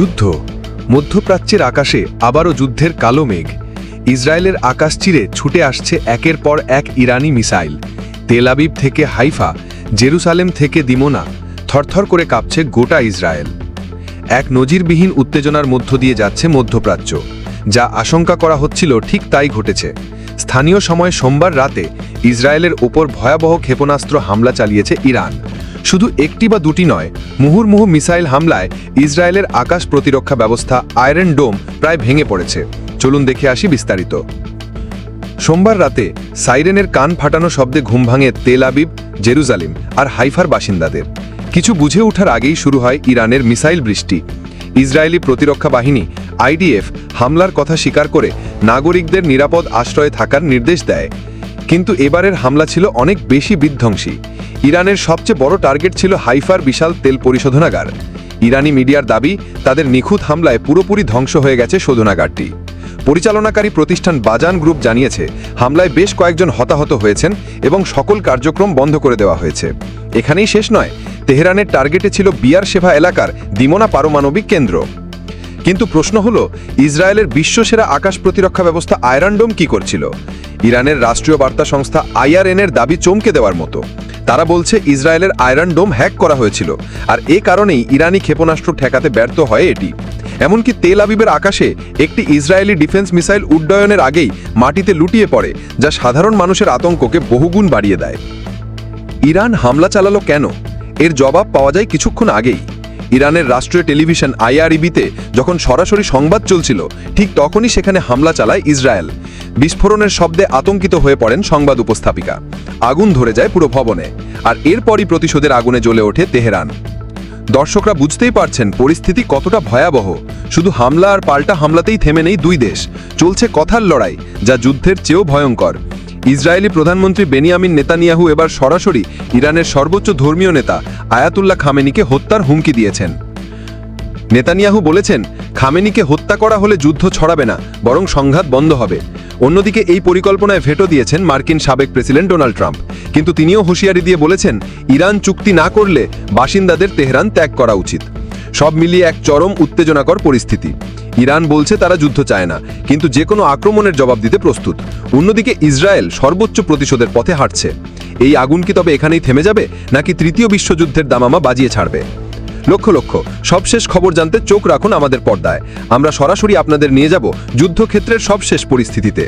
যুদ্ধ। মধ্যপ্রাচ্যের আকাশে আবারও যুদ্ধের কালো মেঘ। ইসরায়েলের আকাশ চিরে ছুটে আসছে একের পর এক ইরানি মিসাইল। তেল আবিব থেকে হাইফা, জেরুসালেম থেকে দিমোনা থরথর করে কাঁপছে গোটা ইসরায়েল। এক নজিরবিহীন উত্তেজনার মধ্য দিয়ে যাচ্ছে মধ্যপ্রাচ্য, যা আশঙ্কা করা হচ্ছিল ঠিক তাই ঘটেছে। স্থানীয় সময় সোমবার রাতে ইসরায়েলের ওপর ভয়াবহ ক্ষেপণাস্ত্র হামলা চালিয়েছে ইরান। শুধু একটি বা দুটি নয়, মুহুর্মুহু মিসাইল হামলায় ইসরায়েলের আকাশ প্রতিরক্ষা ব্যবস্থা আয়রন ডোম প্রায় ভেঙে পড়েছে। চলুন দেখে আসি বিস্তারিত। সোমবার রাতে সাইরেনের কান ফাটানো শব্দে ঘুম ভাঙে তেল আবিব, জেরুজালিম আর হাইফার বাসিন্দাদের। কিছু বুঝে ওঠার আগেই শুরু হয় ইরানের মিসাইল বৃষ্টি। ইসরায়েলি প্রতিরক্ষা বাহিনী, আইডিএফ, হামলার কথা স্বীকার করে নাগরিকদের নিরাপদ আশ্রয়ে থাকার নির্দেশ দেয়। কিন্তু এবারের হামলা ছিল অনেক বেশি বিধ্বংসী। ইরানের সবচেয়ে বড় টার্গেট ছিল হাইফার বিশাল তেল পরিশোধনাগার। ইরানি মিডিয়ার দাবি, তাদের নিখুঁত হামলায় পুরোপুরি ধ্বংস হয়ে গেছে শোধনাগারটি। পরিচালনাকারী প্রতিষ্ঠান বাজান গ্রুপ জানিয়েছে, হামলায় বেশ কয়েকজন হতাহত হয়েছেন এবং সকল কার্যক্রম বন্ধ করে দেওয়া হয়েছে। এখানেই শেষ নয়, তেহরানের টার্গেটে ছিল বিয়ার সেভা এলাকার দিমোনা পারমাণবিক কেন্দ্র। কিন্তু প্রশ্ন হলো, ইসরায়েলের বিশ্বসেরা আকাশ প্রতিরক্ষা ব্যবস্থা আয়রনডোম কি করছিল? ইরানের রাষ্ট্রীয় বার্তা সংস্থা আইআরএনের দাবি চমকে দেওয়ার মতো। তারা বলছে ইসরায়েলের আয়রন ডোম হ্যাক করা হয়েছিল, আর এ কারণেই ইরানি ক্ষেপণাস্ত্র ঠেকাতে ব্যর্থ হয় এটি। এমনকি তেল আবিবের আকাশে একটি ইসরায়েলি ডিফেন্স মিসাইল উড্ডয়নের আগেই মাটিতে লুটিয়ে পড়ে, যা সাধারণ মানুষের আতঙ্ককে বহুগুণ বাড়িয়ে দেয়। ইরান হামলা চালালো কেন? এর জবাব পাওয়া যায় কিছুক্ষণ আগেই। ইরানের রাষ্ট্রীয় টেলিভিশন আইআরইবিতে যখন সরাসরি সংবাদ চলছিল, ঠিক তখনই সেখানে হামলা চালায় ইসরায়েল। বিস্ফোরণের শব্দে আতঙ্কিত হয়ে পড়েন সংবাদ উপস্থাপিকা। আগুন ধরে যায় পুরো ভবনে, আর এরপরই প্রতিশোধের আগুনে জ্বলে ওঠে তেহরান। দর্শকরা বুঝতেই পারছেন পরিস্থিতি কতটা ভয়াবহ। শুধু হামলা আর পাল্টা হামলাতেই থেমে নেই দুই দেশ। চলছে কথার লড়াই, যা যুদ্ধের চেয়েও ভয়ঙ্কর। ইসরায়েলি প্রধানমন্ত্রী বেনিয়ামিন নেতানিয়াহু এবার সরাসরি ইরানের সর্বোচ্চ ধর্মীয় নেতা আয়াতুল্লাহ খামেনিকে হত্যার হুমকি দিয়েছেন। নেতানিয়াহু বলেছেন, খামেনিকে হত্যা করা হলে যুদ্ধ ছড়াবে না, বরং সংঘাত বন্ধ হবে। অন্যদিকে এই পরিকল্পনায় ভেটো দিয়েছেন মার্কিন সাবেক প্রেসিডেন্ট ডোনাল্ড ট্রাম্প। কিন্তু তিনিও হুঁশিয়ারি দিয়ে বলেছেন, ইরান চুক্তি না করলে বাসিন্দাদের তেহরান ত্যাগ করা উচিত। সব মিলিয়ে এক চরম উত্তেজনাকর পরিস্থিতি। ইরান বলছে তারা যুদ্ধ চায় না, কিন্তু যে কোনো আক্রমণের জবাব দিতে প্রস্তুত। অন্যদিকে ইসরায়েল সর্বোচ্চ প্রতিশোধের পথে হাঁটছে। এই আগুন কি তবে এখানেই থেমে যাবে, নাকি তৃতীয় বিশ্বযুদ্ধের দামামা বাজিয়ে ছাড়বে? লক্ষ লক্ষ, সবশেষ খবর জানতে চোখ রাখুন আমাদের পর্দায়। আমরা সরাসরি আপনাদের নিয়ে যাব যুদ্ধক্ষেত্রের সবশেষ পরিস্থিতিতে।